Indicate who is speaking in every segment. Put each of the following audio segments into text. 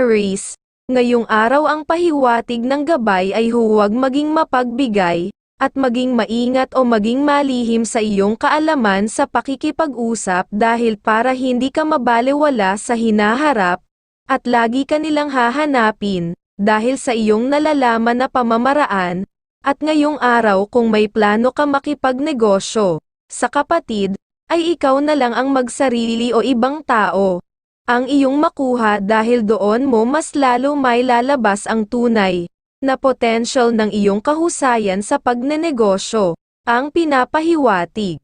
Speaker 1: Aries, ngayong araw ang pahiwatig ng gabay ay huwag maging mapagbigay, at maging maingat o maging malihim sa iyong kaalaman sa pakikipag-usap dahil para hindi ka mabaliwala sa hinaharap, at lagi ka nilang hahanapin, dahil sa iyong nalalaman na pamamaraan, at ngayong araw kung may plano ka makipagnegosyo, sa kapatid, ay ikaw na lang ang magsarili o ibang tao. Ang iyong makuha dahil doon mo mas lalo may lalabas ang tunay na potential ng iyong kahusayan sa pagnenegosyo, ang pinapahiwatig.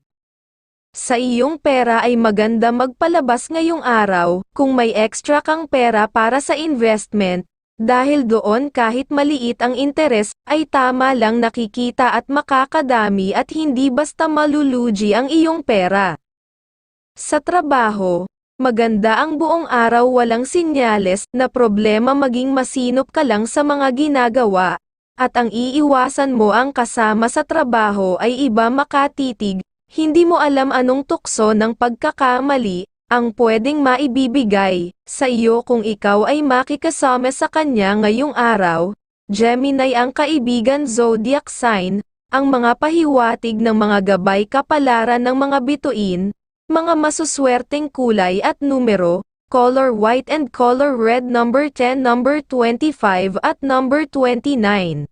Speaker 1: Sa iyong pera ay maganda magpalabas ngayong araw kung may extra kang pera para sa investment, dahil doon kahit maliit ang interes ay tama lang nakikita at makakadami at hindi basta malulugi ang iyong pera. Sa trabaho, maganda ang buong araw walang sinyales na problema maging masinop ka lang sa mga ginagawa, at ang iiwasan mo ang kasama sa trabaho ay iba makatitig, hindi mo alam anong tukso ng pagkakamali, ang pwedeng maibibigay sa iyo kung ikaw ay makikasama sa kanya ngayong araw. Gemini ang kaibigan zodiac sign, ang mga pahiwatig ng mga gabay kapalaran ng mga bituin, mga masuswerteng kulay at numero, color white and color red number 10 number 25 at number 29.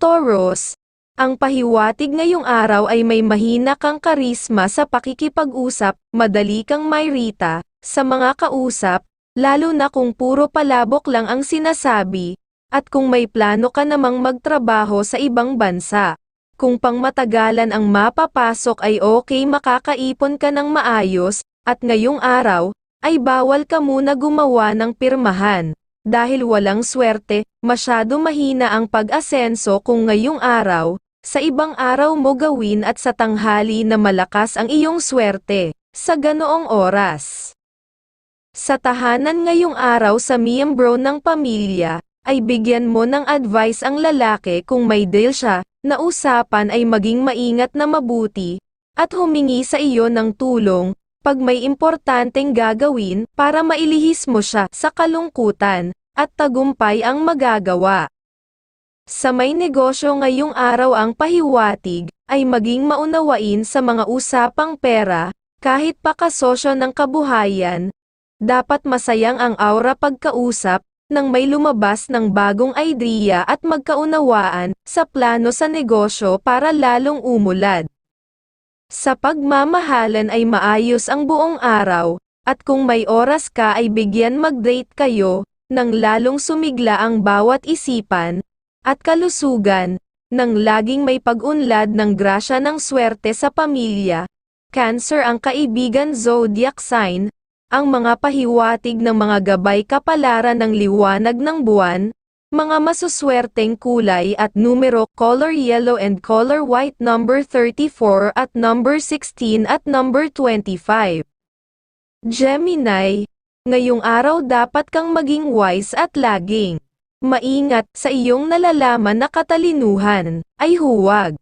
Speaker 1: Taurus, ang pahiwatig ngayong araw ay may mahina kang karisma sa pakikipag-usap, madali kang mayrita, sa mga kausap, lalo na kung puro palabok lang ang sinasabi, at kung may plano ka namang magtrabaho sa ibang bansa. Kung pangmatagalan ang mapapasok ay okay makakaipon ka ng maayos, at ngayong araw, ay bawal ka muna gumawa ng pirmahan. Dahil walang swerte, masyado mahina ang pag-asenso kung ngayong araw, sa ibang araw mo gawin at sa tanghali na malakas ang iyong swerte, sa ganoong oras. Sa tahanan ngayong araw sa miyembro ng pamilya, ay bigyan mo ng advice ang lalaki kung may deal siya, na usapan ay maging maingat na mabuti, at humingi sa iyo ng tulong, pag may importanteng gagawin para mailihis mo siya sa kalungkutan, at tagumpay ang magagawa. Sa may negosyo ngayong araw ang pahiwatig, ay maging maunawain sa mga usapang pera, kahit pa kasosyo ng kabuhayan. Dapat masayang ang aura pagkausap, nang may lumabas ng bagong idea at magkaunawaan, sa plano sa negosyo para lalong umulad. Sa pagmamahalan ay maayos ang buong araw, at kung may oras ka ay bigyan mag-date kayo, nang lalong sumigla ang bawat isipan, at kalusugan, nang laging may pag-unlad ng grasya ng swerte sa pamilya. Cancer ang kaibigan zodiac sign, ang mga pahiwatig ng mga gabay kapalaran ng liwanag ng buwan, mga masuswerteng kulay at numero color yellow and color white number 34 at number 16 at number 25. Gemini, ngayong araw dapat kang maging wise at laging maingat sa iyong nalalaman na katalinuhan, ay huwag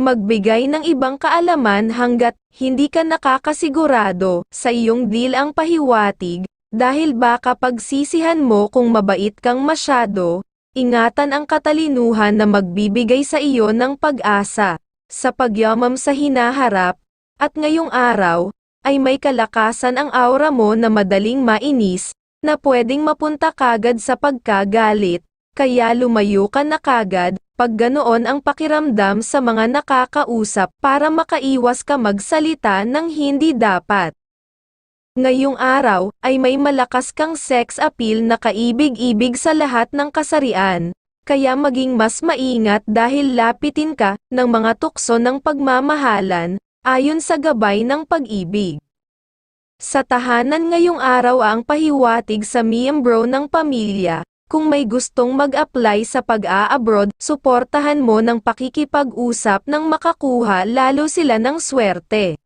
Speaker 1: magbigay ng ibang kaalaman hanggat hindi ka nakakasigurado sa iyong deal ang pahiwatig, dahil baka pagsisihan mo kung mabait kang masyado, ingatan ang katalinuhan na magbibigay sa iyo ng pag-asa, sa pagyamam sa hinaharap, at ngayong araw, ay may kalakasan ang aura mo na madaling mainis, na pwedeng mapunta kagad sa pagkagalit, kaya lumayo ka na kagad, pag ganoon ang pakiramdam sa mga nakakausap para makaiwas ka magsalita ng hindi dapat. Ngayong araw, ay may malakas kang sex appeal na kaibig-ibig sa lahat ng kasarian, kaya maging mas maingat dahil lapitin ka ng mga tukso ng pagmamahalan, ayon sa gabay ng pag-ibig. Sa tahanan ngayong araw ang pahiwatig sa miyembro ng pamilya, kung may gustong mag-apply sa pag-a-abroad, suportahan mo ng pakikipag-usap nang makakuha lalo sila ng swerte.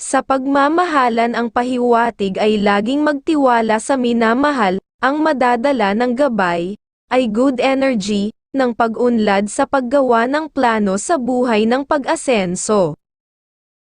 Speaker 1: Sa pagmamahalan ang pahiwatig ay laging magtiwala sa minamahal, ang madadala ng gabay, ay good energy, ng pag-unlad sa paggawa ng plano sa buhay ng pag-asenso.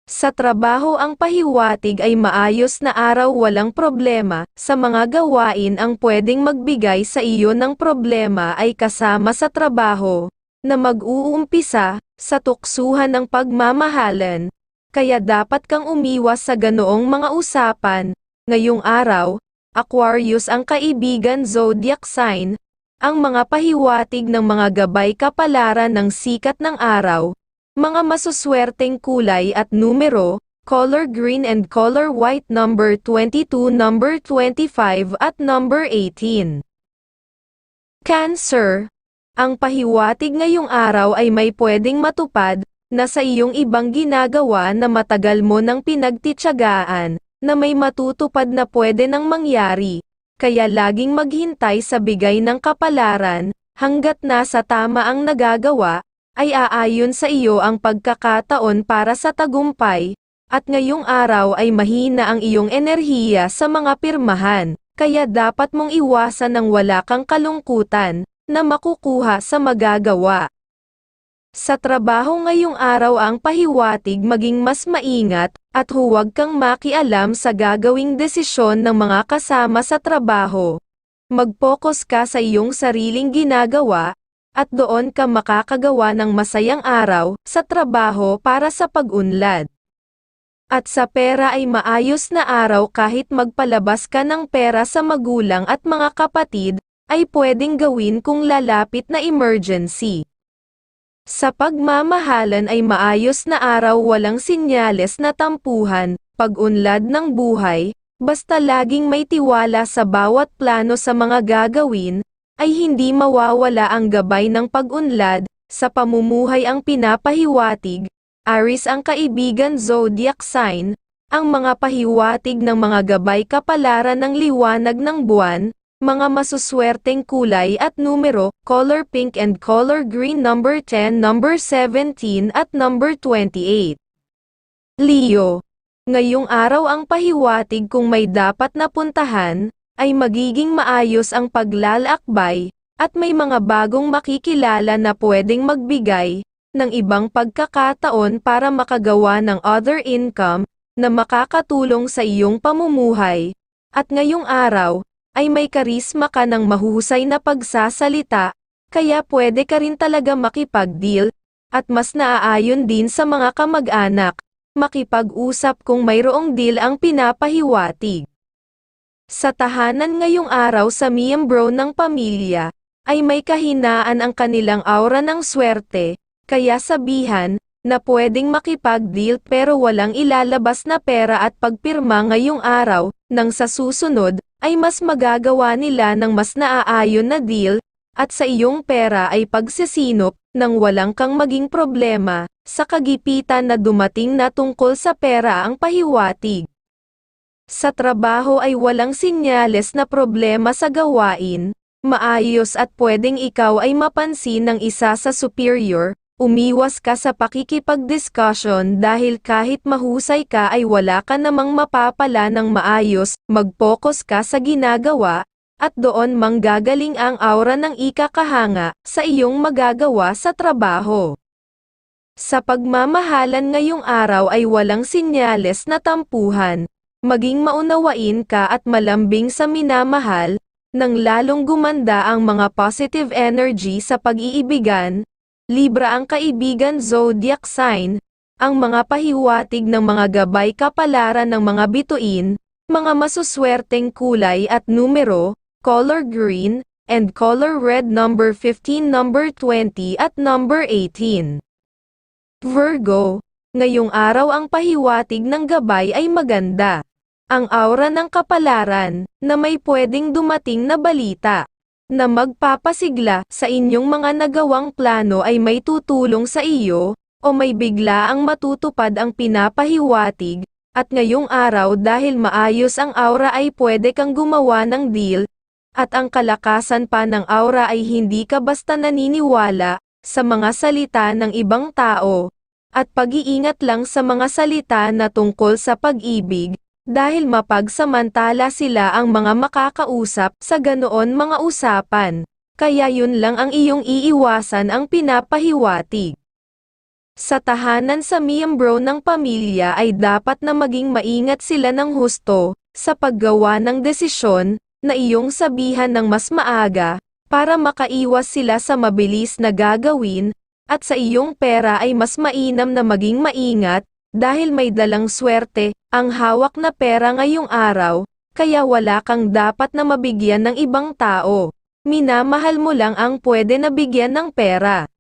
Speaker 1: Sa trabaho ang pahiwatig ay maayos na araw walang problema, sa mga gawain ang pwedeng magbigay sa iyo ng problema ay kasama sa trabaho, na mag-uumpisa, sa tuksuhan ng pagmamahalan, kaya dapat kang umiwas sa ganoong mga usapan, ngayong araw, Aquarius ang kaibigan zodiac sign, ang mga pahiwatig ng mga gabay kapalaran ng sikat ng araw, mga masuswerteng kulay at numero, color green and color white number 22, number 25 at number 18. Cancer. Ang pahiwatig ngayong araw ay may pwedeng matupad, na sa iyong ibang ginagawa na matagal mo nang pinagtitsagaan, na may matutupad na pwede nang mangyari. Kaya laging maghintay sa bigay ng kapalaran, hanggat nasa tama ang nagagawa, ay aayon sa iyo ang pagkakataon para sa tagumpay, at ngayong araw ay mahina ang iyong enerhiya sa mga pirmahan, kaya dapat mong iwasan ng wala kang kalungkutan, na makukuha sa magagawa. Sa trabaho ngayong araw ang pahiwatig maging mas maingat, at huwag kang makialam sa gagawing desisyon ng mga kasama sa trabaho. Mag-focus ka sa iyong sariling ginagawa, at doon ka makakagawa ng masayang araw sa trabaho para sa pag-unlad. At sa pera ay maayos na araw kahit magpalabas ka ng pera sa magulang at mga kapatid, ay pwedeng gawin kung lalapit na emergency. Sa pagmamahalan ay maayos na araw walang sinyales na tampuhan, pag-unlad ng buhay, basta laging may tiwala sa bawat plano sa mga gagawin, ay hindi mawawala ang gabay ng pag-unlad, sa pamumuhay ang pinapahiwatig, Aris ang kaibigan zodiac sign, ang mga pahiwatig ng mga gabay kapalaran ng liwanag ng buwan, mga masuswerteng kulay at numero, color pink and color green number 10, number 17 at number 28. Leo. Ngayong araw ang pahiwatig kung may dapat na puntahan, ay magiging maayos ang paglalakbay, at may mga bagong makikilala na pwedeng magbigay ng ibang pagkakataon para makagawa ng other income na makakatulong sa iyong pamumuhay. At ngayong araw, ay may karisma ka ng mahusay na pagsasalita, kaya pwede ka rin talaga makipag-deal, at mas naaayon din sa mga kamag-anak, makipag-usap kung mayroong deal ang pinapahiwatig. Sa tahanan ngayong araw sa miyembro ng pamilya, ay may kahinaan ang kanilang aura ng swerte, kaya sabihan, na pwedeng makipag-deal pero walang ilalabas na pera at pagpirma ngayong araw, nang sa susunod, ay mas magagawa nila ng mas naaayon na deal, at sa iyong pera ay pagsisinop, nang walang kang maging problema, sa kagipitan na dumating na tungkol sa pera ang pahiwatig. Sa trabaho ay walang sinyales na problema sa gawain, maayos at pwedeng ikaw ay mapansin ng isa sa superior, umiwas ka sa pakikipag-discussion dahil kahit mahusay ka ay wala ka namang mapapala ng maayos, mag-focus ka sa ginagawa, at doon manggagaling ang aura ng ikakahanga sa iyong magagawa sa trabaho. Sa pagmamahalan ngayong araw ay walang sinyales na tampuhan, maging maunawain ka at malambing sa minamahal, nang lalong gumanda ang mga positive energy sa pag-iibigan, Libra ang kaibigan zodiac sign, ang mga pahiwatig ng mga gabay kapalaran ng mga bituin, mga masuswerteng kulay at numero, color green, and color red number 15 number 20 at number 18. Virgo, ngayong araw ang pahiwatig ng gabay ay maganda ang aura ng kapalaran, na may pwedeng dumating na balita, na magpapasigla sa inyong mga nagawang plano ay may tutulong sa iyo, o may bigla ang matutupad ang pinapahiwatig, at ngayong araw dahil maayos ang aura ay pwede kang gumawa ng deal, at ang kalakasan pa ng aura ay hindi ka basta naniniwala, sa mga salita ng ibang tao, at pag-iingat lang sa mga salita na tungkol sa pag-ibig, dahil mapagsamantala sila ang mga makakausap sa ganoon mga usapan, kaya yun lang ang iyong iiwasan ang pinapahiwatig. Sa tahanan sa miyembro ng pamilya ay dapat na maging maingat sila ng husto, sa paggawa ng desisyon, na iyong sabihan ng mas maaga, para makaiwas sila sa mabilis na gagawin, at sa iyong pera ay mas mainam na maging maingat, dahil may dalang swerte, ang hawak na pera ngayong araw, kaya wala kang dapat na mabigyan ng ibang tao. Minamahal mo lang ang pwede na bigyan ng pera.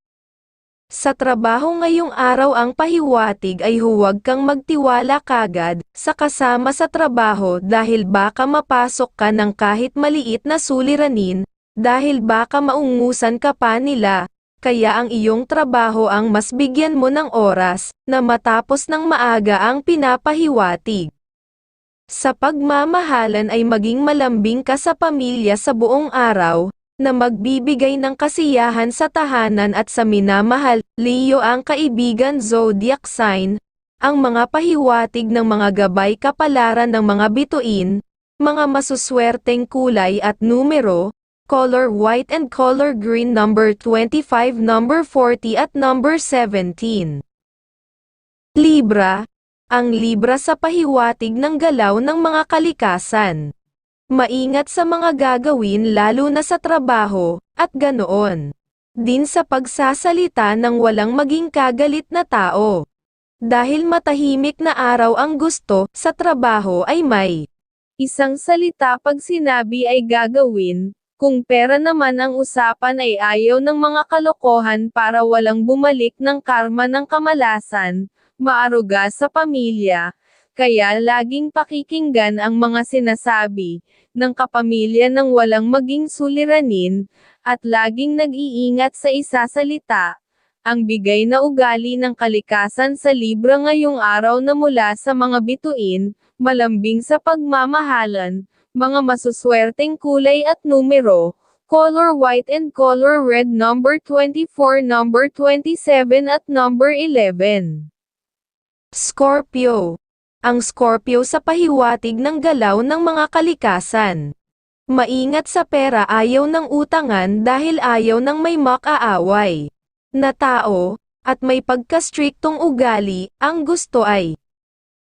Speaker 1: Sa trabaho ngayong araw ang pahiwatig ay huwag kang magtiwala kagad sa kasama sa trabaho dahil baka mapasok ka ng kahit maliit na suliranin, dahil baka maungusan ka pa nila, kaya ang iyong trabaho ang mas bigyan mo ng oras na matapos ng maaga ang pinapahiwatig. Sa pagmamahalan ay maging malambing ka sa pamilya sa buong araw, na magbibigay ng kasiyahan sa tahanan at sa minamahal, Leo ang kaibigan zodiac sign, ang mga pahiwatig ng mga gabay kapalaran ng mga bituin, mga masuswerteng kulay at numero, color white and color green number 25 number 40 at number 17. Libra, ang Libra sa pahiwatig ng galaw ng mga kalikasan. Maingat sa mga gagawin lalo na sa trabaho, at ganoon. Din sa pagsasalita ng walang maging kagalit na tao. Dahil matahimik na araw ang gusto, sa trabaho ay may. Isang salita pag sinabi ay gagawin, kung pera naman ang usapan ay ayaw ng mga kalokohan para walang bumalik ng karma ng kamalasan, maaruga sa pamilya, kaya laging pakikinggan ang mga sinasabi ng kapamilya nang walang maging suliranin, at laging nag-iingat sa isasalita. Ang bigay na ugali ng kalikasan sa Libra ngayong araw na mula sa mga bituin, malambing sa pagmamahalan, mga masuswerteng kulay at numero, color white and color red number 24 number 27 at number 11. Scorpio. Ang Scorpio sa pahiwatig ng galaw ng mga kalikasan. Maingat sa pera ayaw ng utangan dahil ayaw ng may makaaway. Na tao, at may pagkastriktong ugali, ang gusto ay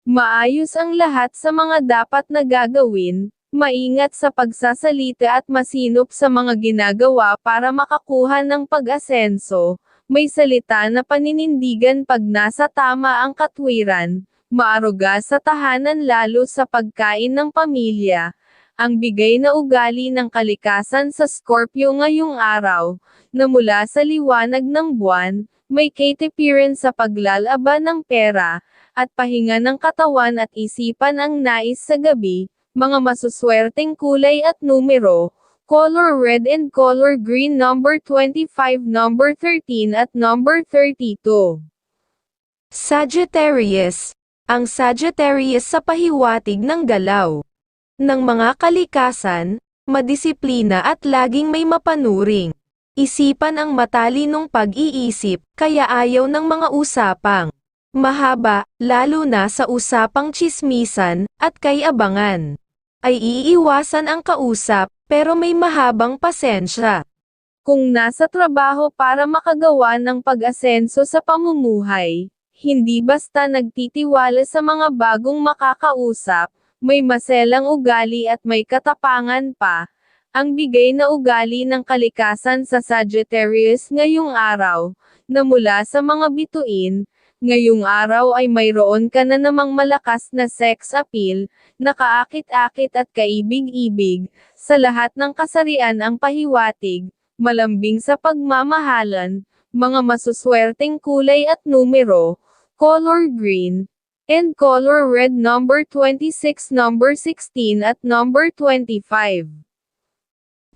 Speaker 1: maayos ang lahat sa mga dapat na gagawin, maingat sa pagsasalita at masinop sa mga ginagawa para makakuha ng pag-asenso, may salita na paninindigan pag nasa tama ang katwiran, maaruga sa tahanan lalo sa pagkain ng pamilya, ang bigay na ugali ng kalikasan sa Scorpio ngayong araw, na mula sa liwanag ng buwan, may katipiran sa paglalaban ng pera, at pahinga ng katawan at isipan ang nais sa gabi, mga masuswerteng kulay at numero, color red and color green number 25 number 13 at number 32. Sagittarius, ang Sagittarius sa pahiwatig ng galaw ng mga kalikasan, madisiplina at laging may mapanuring. Isipan ang matalinong pag-iisip, kaya ayaw ng mga usapang mahaba, lalo na sa usapang chismisan, at kay abangan. Ay iiwasan ang kausap, pero may mahabang pasensya. Kung nasa trabaho para makagawa ng pag-asenso sa pamumuhay, hindi basta nagtitiwala sa mga bagong makakausap, may maselang ugali at may katapangan pa, ang bigay na ugali ng kalikasan sa Sagittarius ngayong araw, na mula sa mga bituin, ngayong araw ay mayroon ka na namang malakas na sex appeal, nakaakit-akit at kaibig-ibig, sa lahat ng kasarian ang pahiwatig, malambing sa pagmamahalan, mga masuswerteng kulay at numero, color green, and color red number 26 number 16 at number 25.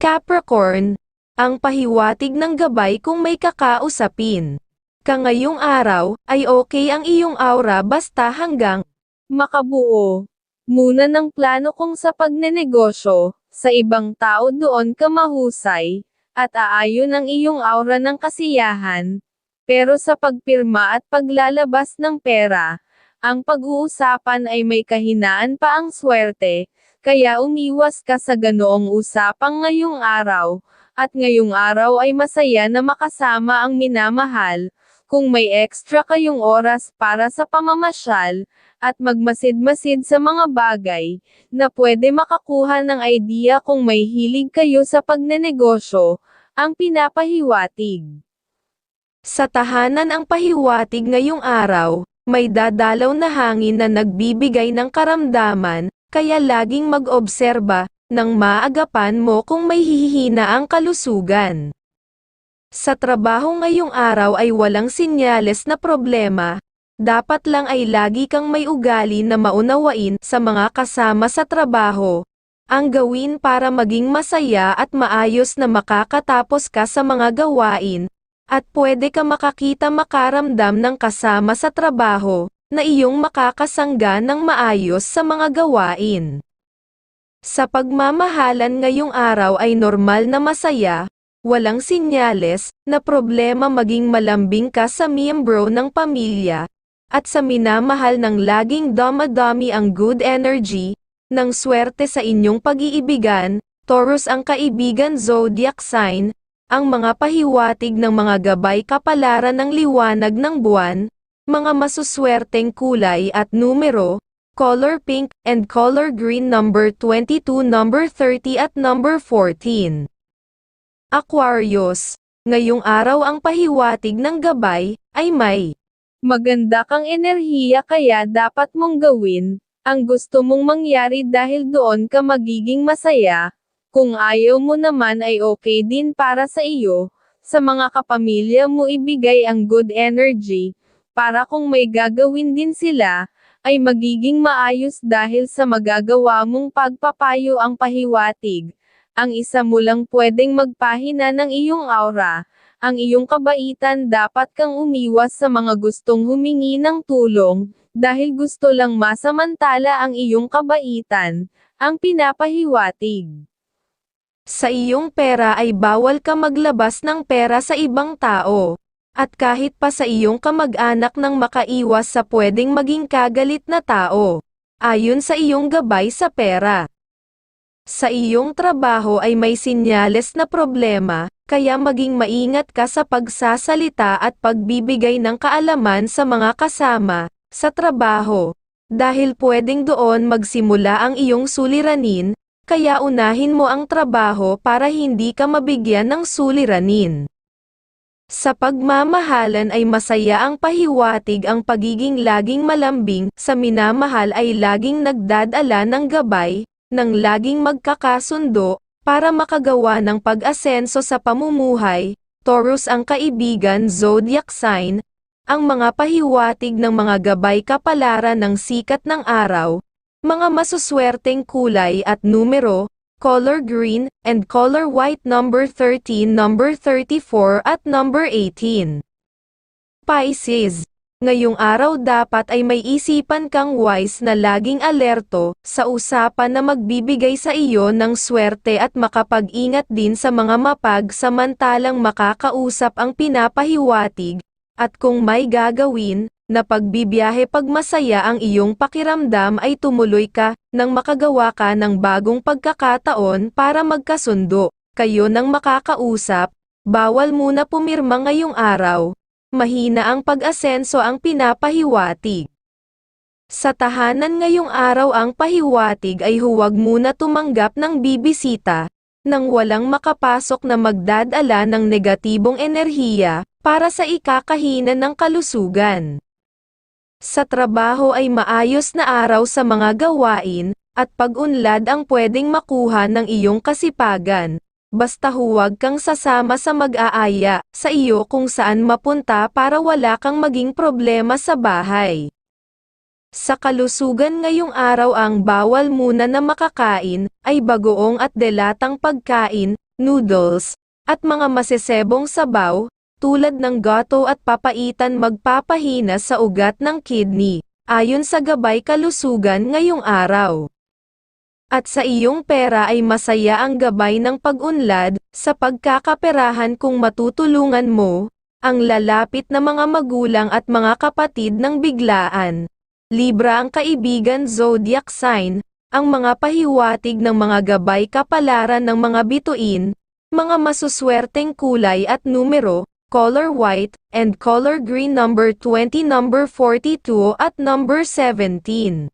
Speaker 1: Capricorn, ang pahiwatig ng gabay kung may kakausapin. Ka ngayong araw, ay okay ang iyong aura basta hanggang makabuo. Muna ng plano kung sa pagnenegosyo, sa ibang tao doon ka mahusay, at aayon ang iyong aura ng kasiyahan. Pero sa pagpirma at paglalabas ng pera, ang pag-uusapan ay may kahinaan pa ang swerte, kaya umiwas ka sa ganoong usapang ngayong araw, at ngayong araw ay masaya na makasama ang minamahal,
Speaker 2: kung may extra kayong oras para sa pamamasyal, at magmasid-masid sa mga bagay, na pwede makakuha ng idea kung may hilig kayo sa pagnenegosyo, ang pinapahiwatig.
Speaker 1: Sa tahanan ang pahiwatig ngayong araw, may dadalaw na hangin na nagbibigay ng karamdaman, kaya laging mag-obserba, nang maagapan mo kung may hihina ang kalusugan. Sa trabaho ngayong araw ay walang sinyales na problema, dapat lang ay lagi kang may ugali na maunawain sa mga kasama sa trabaho. Ang gawin para maging masaya at maayos na makakatapos ka sa mga gawain, at pwede ka makakita makaramdam ng kasama sa trabaho, na iyong makakasangga ng maayos sa mga gawain. Sa pagmamahalan ngayong araw ay normal na masaya, walang sinyales, na problema maging malambing ka sa miyembro ng pamilya, at sa minamahal ng laging damadami ang good energy, ng swerte sa inyong pag-iibigan, Taurus ang kaibigan zodiac sign, ang mga pahiwatig ng mga gabay kapalaran ng liwanag ng buwan, mga masuswerteng kulay at numero, color pink and color green number 22 number 30 at number 14. Aquarius, ngayong araw ang pahiwatig ng gabay, ay may
Speaker 2: Maganda kang enerhiya kaya dapat mong gawin, ang gusto mong mangyari dahil doon ka magiging masaya, kung ayaw mo naman ay okay din para sa iyo, sa mga kapamilya mo ibigay ang good energy, para kung may gagawin din sila, ay magiging maayos dahil sa magagawa mong pagpapayo ang pahiwatig. Ang isa mo lang pwedeng magpahina ng iyong aura, ang iyong kabaitan dapat kang umiwas sa mga gustong humingi ng tulong, dahil gusto lang masamantala ang iyong kabaitan, ang pinapahiwatig.
Speaker 1: Sa iyong pera ay bawal ka maglabas ng pera sa ibang tao. At kahit pa sa iyong kamag-anak nang makaiwas sa pwedeng maging kagalit na tao. Ayon sa iyong gabay sa pera. Sa iyong trabaho ay may sinyales na problema, kaya maging maingat ka sa pagsasalita at pagbibigay ng kaalaman sa mga kasama, sa trabaho. Dahil pwedeng doon magsimula ang iyong suliranin, kaya unahin mo ang trabaho para hindi ka mabigyan ng suliranin. Sa pagmamahalan ay masaya ang pahiwatig ang pagiging laging malambing, sa minamahal ay laging nagdadala ng gabay, ng laging magkakasundo, para makagawa ng pag-asenso sa pamumuhay, Taurus ang kaibigan zodiac sign, ang mga pahiwatig ng mga gabay kapalaran ng sikat ng araw, mga masuswerteng kulay at numero, color green, and color white number 13 number 34 at number 18. Pisces, ngayong araw dapat ay may isipan kang wise na laging alerto sa usapan na magbibigay sa iyo ng swerte at makapag-ingat din sa mga mapag samantalang makakausap ang pinapahiwatig, at kung may gagawin, na pagbibiyahe pag masaya ang iyong pakiramdam ay tumuloy ka, nang makagawa ka ng bagong pagkakataon para magkasundo, kayo nang makakausap, bawal muna pumirma ngayong araw, mahina ang pag-asenso ang pinapahiwatig. Sa tahanan ngayong araw ang pahiwatig ay huwag muna tumanggap ng bibisita, nang walang makapasok na magdadala ng negatibong enerhiya, para sa ikakahina ng kalusugan. Sa trabaho ay maayos na araw sa mga gawain, at pag-unlad ang pwedeng makuha ng iyong kasipagan. Basta huwag kang sasama sa mag-aaya sa iyo kung saan mapunta para wala kang maging problema sa bahay. Sa kalusugan ngayong araw ang bawal muna na makakain, ay bagoong at delatang pagkain, noodles, at mga masesebong sabaw, tulad ng gato at papaitan magpapahina sa ugat ng kidney, ayon sa gabay kalusugan ngayong araw. At sa iyong pera ay masaya ang gabay ng pag-unlad, sa pagkakaperahan kung matutulungan mo, ang lalapit na mga magulang at mga kapatid ng biglaan. Libra ang kaibigan zodiac sign, ang mga pahiwatig ng mga gabay kapalaran ng mga bituin, mga masuswerteng kulay at numero, color white, and color green number 20 number 42 at number 17.